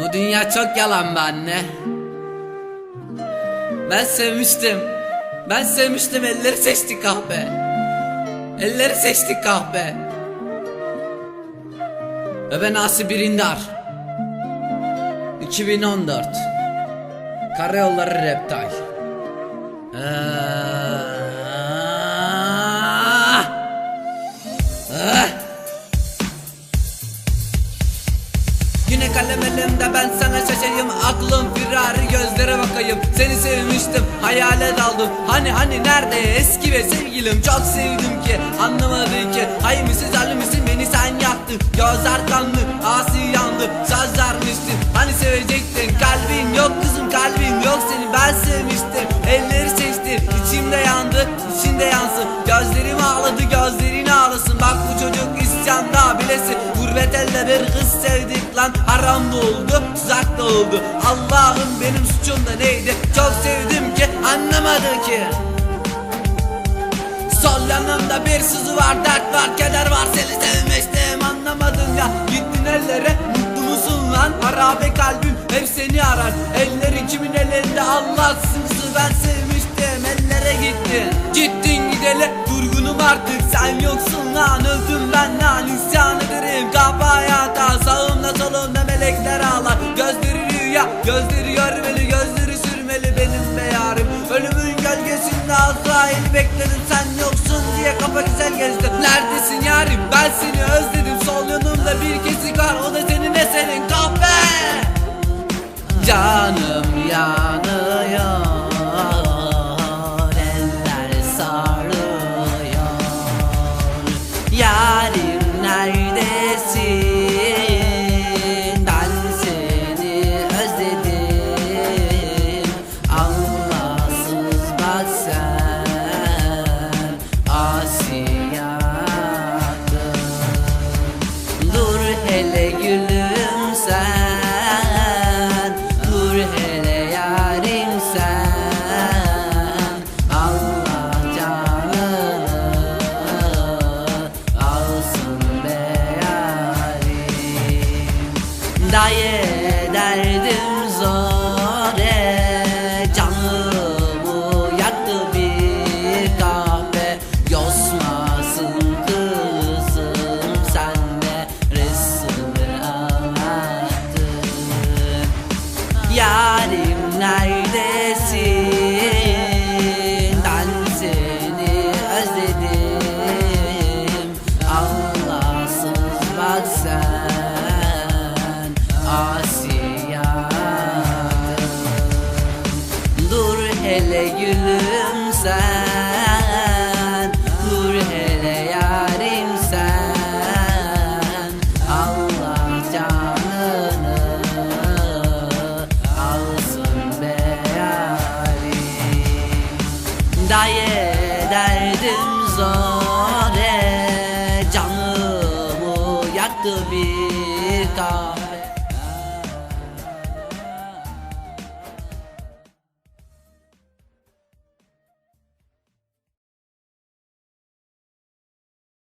Bu dünya çok yalan be anne. Ben sevmiştim. Ben sevmiştim elleri seçtik kahpe. Elleri seçtik kahpe. Ve ben Birindar. 2014. Karayolları Reptile. Ee, Ah! Ah! Yine kalem elimde ben sana şaşayım Aklım firari gözlere bakayım. Seni sevmiştim hayale daldım. Hani hani nerede eski ve sevgilim? Çok sevdim ki anlamadın ki. Hay misin zalim misin beni sen yaktın. Gözler kanlı asi yandı. Söz vermiştin hani sevecektin? Kalbin yok kızım kalbin yok seni. Ben sevmiştim. Elleri seçtin içimde yandı içinde yansın. Gözlerim Gurbet elde bir kız sevdik lan. Haram da oldu tuzak da oldu. Allah'ım benim suçum da neydi? Çok sevdim ki anlamadı ki. Sol yanımda bir sızı var dert var keder var. Seni sevmiştim anlamadın ya. Gittin ellere mutlu musun lan? Harabe kalbim hep seni arar. Ellerin kimin elinde? Allah'sın kızı ben sevmiştim. Ellere gittin. Gittin gideli durgunum artık. Sen yoksun lan gözleri görmeli gözleri sürmeli benim be yarim. Ölümün gölgesinde Azrail'i bekledim sen yoksun diye kafa güzel gezdim Neredesin yarim? Ben seni özledim Sol yanımda bir kesik var o da senin ne senin kahve! Canım Yarım sen. Dur hele yarim sen. Allah canını alsın be yarim. Daye derdim zor e, Canımı yaktı bir kar